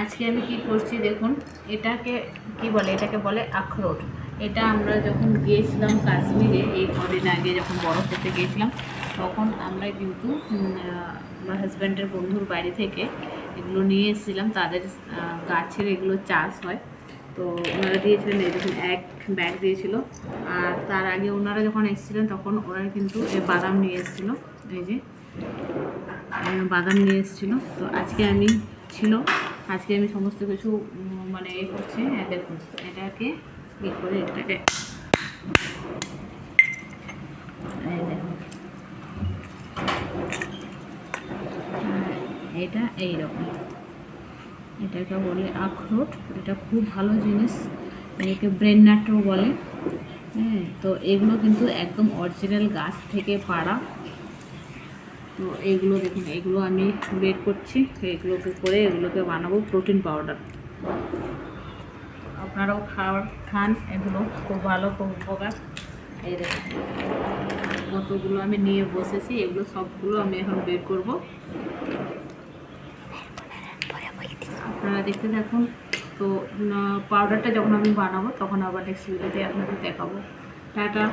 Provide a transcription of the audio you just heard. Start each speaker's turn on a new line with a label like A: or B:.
A: আজকে আমি কি করছি দেখুন, এটাকে কি বলে, এটাকে বলে আখরোট। এটা আমরা যখন গিয়েছিলাম কাশ্মীরে, এই কদিন আগে যখন বরফ করতে গিয়েছিলাম, তখন আমরা কিন্তু আমার হাজব্যান্ডের বন্ধুর বাড়ি থেকে এগুলো নিয়ে এসেছিলাম। তাদের গাছের এগুলো চাষ হয়। তো ওনারা দিয়েছিলেন দেখুন, এক ব্যাগ দিয়েছিল। আর তার আগে ওনারা যখন এসেছিলেন, তখন ওরা কিন্তু বাদাম নিয়ে এসেছিল। এই যে বাদাম নিয়ে এসেছিল। তো আজকে আমি ছিল আজকে আমি সমস্ত কিছু মানে এ করছি এই দেখুন, এটাকে ই করে এটাকে এটা এই রকম এটাকে বলে আখরোট, এটা খুব ভালো জিনিস। এটাকে ব্রেন নাটও বলে। হ্যাঁ তো এগুলো কিন্তু একদম অরিজিনাল গাছ থেকে পাড়া। এইগুলো দেখুন, এগুলো আমি বের করছি এগুলোকে করে এগুলোকে বানাবো, প্রোটিন পাউডার। আপনারাও খাওয়ার, খান, এগুলো খুব ভালো, খুব উপকার। এই দেখুন, কতগুলো আমি নিয়ে বসেছি, এগুলো সবগুলো আমি এখন বের করব। আপনারা দেখতে থাকুন, তো পাউডারটা যখন আমি বানাবো, তখন আবার নেক্সট ভিডিওতে আপনাদের দেখাবো। টাটা।